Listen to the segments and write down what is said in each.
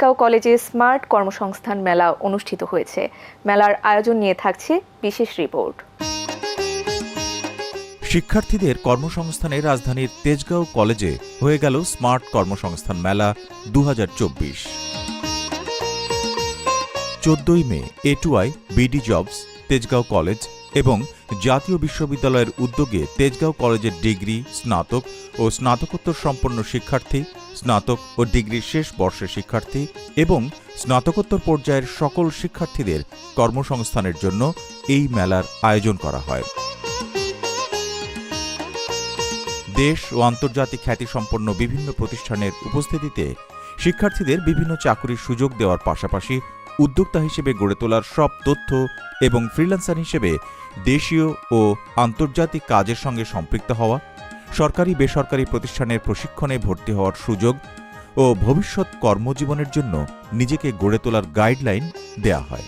তেজগাঁও কলেজে স্মার্ট কর্মসংস্থান মেলা অনুষ্ঠিত হয়েছে। মেলার আয়োজন নিয়ে থাকছে বিশেষ রিপোর্ট। শিক্ষার্থীদের কর্মসংস্থানে রাজধানীর তেজগাঁও কলেজে হয়ে গেল স্মার্ট কর্মসংস্থান মেলা দু চোদ্দই May A two I BD jobs Tejgaon college এবং জাতীয় বিশ্ববিদ্যালয়ের উদ্যোগে তেজগাঁও কলেজের ডিগ্রি, স্নাতক ও স্নাতকোত্তর সম্পন্ন শিক্ষার্থী স্নাতক ও ডিগ্রির শেষ বর্ষের শিক্ষার্থী এবং স্নাতকোত্তর পর্যায়ের সকল শিক্ষার্থীদের কর্মসংস্থানের জন্য এই মেলার আয়োজন করা হয়। দেশ ও আন্তর্জাতিক খ্যাতিসম্পন্ন বিভিন্ন প্রতিষ্ঠানের উপস্থিতিতে শিক্ষার্থীদের বিভিন্ন চাকরির সুযোগ দেওয়ার পাশাপাশি উদ্যোক্তা হিসেবে গড়ে তোলার সব তথ্য এবং ফ্রিল্যান্সার হিসেবে দেশীয় ও আন্তর্জাতিক কাজের সঙ্গে সম্পৃক্ত হওয়া সরকারি বেসরকারি প্রতিষ্ঠানের প্রশিক্ষণে ভর্তি হওয়ার সুযোগ ও ভবিষ্যৎ কর্মজীবনের জন্য নিজেকে গড়ে তোলার গাইডলাইন দেয়া হয়।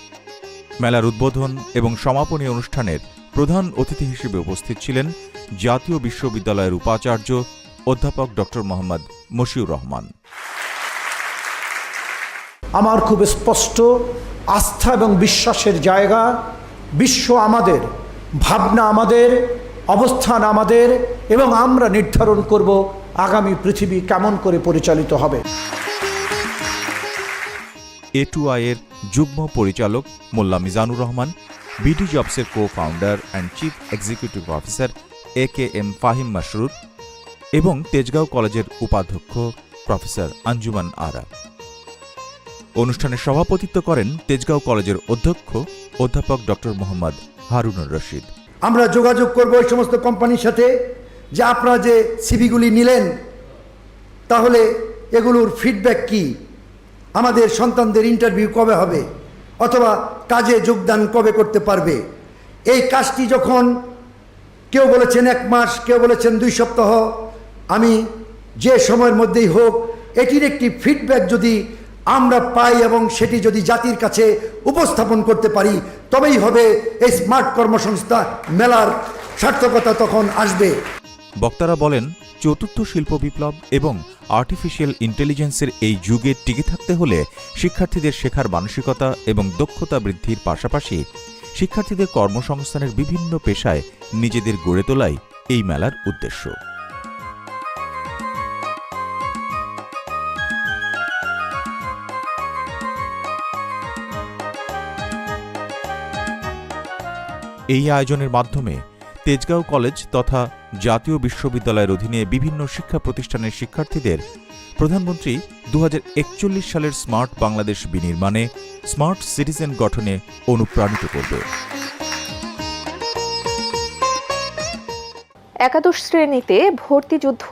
মেলার উদ্বোধন এবং সমাপনী অনুষ্ঠানের প্রধান অতিথি হিসেবে উপস্থিত ছিলেন জাতীয় বিশ্ববিদ্যালয়ের উপাচার্য অধ্যাপক ড মোহাম্মদ মশিউর রহমান। আমার খুব স্পষ্ট আস্থা এবং বিশ্বাসের জায়গা, বিশ্ব আমাদের, ভাবনা আমাদের, অবস্থান আমাদের এবং আমরা নির্ধারণ করব আগামী পৃথিবী কেমন করে পরিচালিত হবে। এটুআইয়ের যুগ্ম পরিচালক মোল্লা Mizanur Rahman BD জবসের cofounder and chief executive officer A K M Fahim Masrur এবং তেজগাঁও কলেজের উপাধ্যক্ষ প্রফেসর আঞ্জুমান আরা। অনুষ্ঠানে সভাপতিত্ব করেন তেজগাঁও কলেজের অধ্যক্ষ অধ্যাপক ডক্টর মোহাম্মদ হারুনুর রশিদ। আমরা যোগাযোগ করব ওই সমস্ত কোম্পানির সাথে। যে আপনারা যে সিভিগুলি নিলেন, তাহলে এগুলোর ফিডব্যাক কি? আমাদের সন্তানদের ইন্টারভিউ কবে হবে? অথবা কাজে যোগদান কবে করতে পারবে? এই কাজটি যখন কেউ বলেছেন এক মাস, কেউ বলেছেন দুই সপ্তাহ, আমি যে সময়ের মধ্যেই হোক, এটির একটি ফিডব্যাক যদি আমরা পাই এবং সেটি যদি জাতির কাছে উপস্থাপন করতে পারি, তবেই হবে এই স্মার্ট কর্মসংস্থা মেলার সার্থকতা তখন আসবে। বক্তারা বলেন, চতুর্থ শিল্প বিপ্লব এবং আর্টিফিশিয়াল ইন্টেলিজেন্সের এই যুগে টিকে থাকতে হলে শিক্ষার্থীদের শেখার মানসিকতা এবং দক্ষতা বৃদ্ধির পাশাপাশি শিক্ষার্থীদের কর্মসংস্থানের বিভিন্ন পেশায় নিজেদের গড়ে তোলাই এই মেলার উদ্দেশ্য। এই আয়োজনের মাধ্যমে তেজগাঁও কলেজ তথা জাতীয় বিশ্ববিদ্যালয়ের অধীনে বিভিন্ন শিক্ষা প্রতিষ্ঠানের শিক্ষার্থীদের প্রধানমন্ত্রী দু হাজার একচল্লিশ সালের স্মার্ট বাংলাদেশ বিনির্মাণে স্মার্ট সিটিজেন গঠনে অনুপ্রাণিত করবে। একাদশ শ্রেণীতে ভর্তি যুদ্ধ